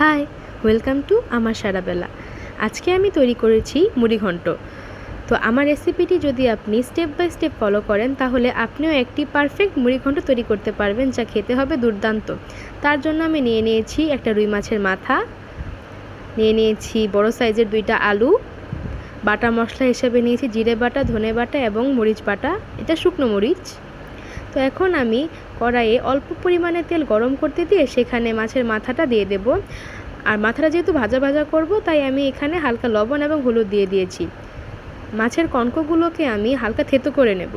High, welcome to আমার সারাবেলা। আজকে আমি তৈরি করেছি মুড়িঘণ্ট তো আমার রেসিপিটি যদি আপনি স্টেপ বাই স্টেপ ফলো করেন, তাহলে আপনিও একটি পারফেক্ট মুড়িঘণ্ট তৈরি করতে পারবেন, যা খেতে হবে দুর্দান্ত। তার জন্য আমি নিয়ে নিয়েছি একটা রুই মাছের মাথা, নিয়ে নিয়েছি বড় সাইজের দুইটা আলু, বাটা মশলা হিসেবে নিয়েছি জিরে বাটা, ধনে বাটা এবং মরিচ বাটা। এটা শুকনো মরিচ। তো এখন আমি কড়াইয়ে অল্প পরিমাণে তেল গরম করতে দিয়ে সেখানে মাছের মাথাটা দিয়ে দেব। আর মাথাটা যেহেতু ভাজা ভাজা করব, তাই আমি এখানে হালকা লবণ এবং হলুদ দিয়ে দিয়েছি। মাছের কঙ্কগুলোকে আমি হালকা থেতো করে নেব।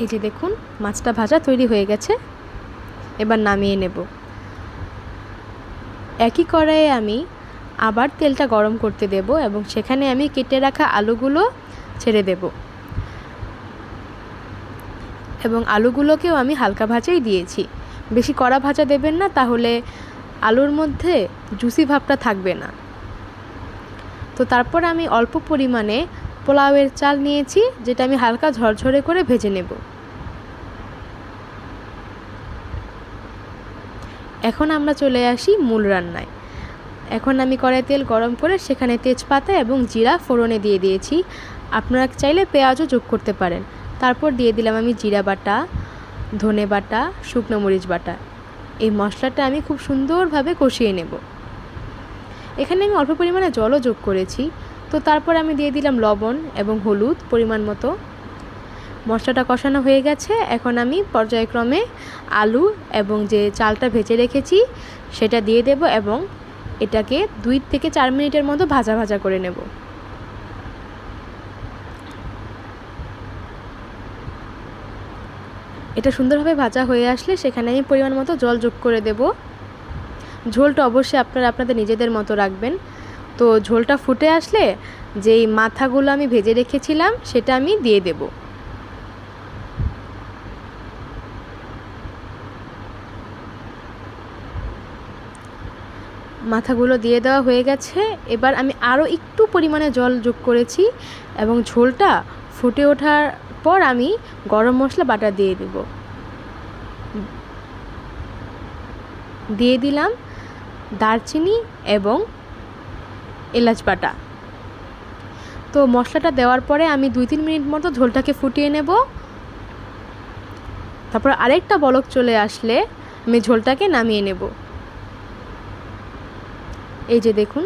এই যে দেখুন, মাছটা ভাজা তৈরি হয়ে গেছে। এবার নামিয়ে নেব। একই কড়াইয়ে আমি আবার তেলটা গরম করতে দেব এবং সেখানে আমি কেটে রাখা আলুগুলো ছেড়ে দেবো। এবং আলুগুলোকেও আমি হালকা ভাজাই দিয়েছি। বেশি কড়া ভাজা দেবেন না, তাহলে আলুর মধ্যে জুসি ভাবটা থাকবে না। তো তারপর আমি অল্প পরিমাণে পোলাওয়ের চাল নিয়েছি, যেটা আমি হালকা ঝরঝরে করে ভেজে নেব। এখন আমরা চলে আসি মূল রান্নায়। এখন আমি কড়াই তেল গরম করে সেখানে তেজপাতা এবং জিরা ফোড়নে দিয়ে দিয়েছি। আপনারা চাইলে পেঁয়াজও যোগ করতে পারেন। তারপর দিয়ে দিলাম আমি জিরা বাটা, ধনে বাটা, শুকনো মরিচ বাটা। এই মশলাটা আমি খুব সুন্দরভাবে কষিয়ে নেব। এখানে আমি অল্প পরিমাণে জলও যোগ করেছি। তো তারপর আমি দিয়ে দিলাম লবণ এবং হলুদ পরিমাণ মতো। মশলাটা কষানো হয়ে গেছে। এখন আমি পর্যায়ক্রমে আলু এবং যে চালটা ভেজে রেখেছি, সেটা দিয়ে দেব এবং এটাকে দুই থেকে চার মিনিটের মতো ভাজা ভাজা করে নেব। এটা সুন্দরভাবে ভাজা হয়ে আসলে সেখানে আমি পরিমাণ মতো জল যোগ করে দেব। ঝোলটা অবশ্যই আপনারা আপনাদের নিজেদের মতো রাখবেন। তো ঝোলটা ফুটে আসলে যেই মাথাগুলো আমি ভেজে রেখেছিলাম সেটা আমি দিয়ে দেব। মাথাগুলো দিয়ে দেওয়া হয়ে গেছে। এবার আমি আরও একটু পরিমাণে জল যোগ করেছি এবং ঝোলটা ফুটে ওঠার পর আমি গরম মশলা বাটা দিয়ে দেব। দিয়ে দিলাম দারচিনি এবং এলাচ বাটা। তো মশলাটা দেওয়ার পরে আমি দুই তিন মিনিট মতো ঝোলটাকে ফুটিয়ে নেব। তারপর আরেকটা বলক চলে আসলে আমি ঝোলটাকে নামিয়ে নেব। এই যে দেখুন,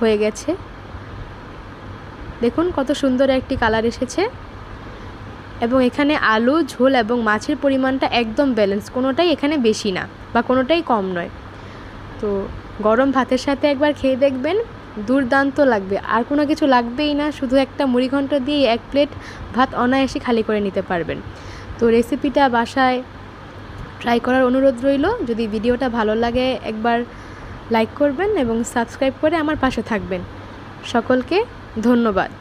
হয়ে গেছে। দেখুন কত সুন্দর একটি কালার এসেছে। এবং এখানে আলু, ঝোল এবং মাছের পরিমাণটা একদম ব্যালেন্স, কোনোটাই এখানে বেশি না বা কোনোটাই কম নয়। তো গরম ভাতের সাথে একবার খেয়ে দেখবেন, দুর্দান্ত লাগবে। আর কোনো কিছু লাগবেই না, শুধু একটা মুড়িঘণ্ট দিয়ে এক প্লেট ভাত অনায়াসে খালি করে নিতে পারবেন। তো রেসিপিটা বাসায় ট্রাই করার অনুরোধ রইল। যদি ভিডিওটা ভালো লাগে, একবার লাইক করবেন এবং সাবস্ক্রাইব করে আমার পাশে থাকবেন। সকলকে ধন্যবাদ।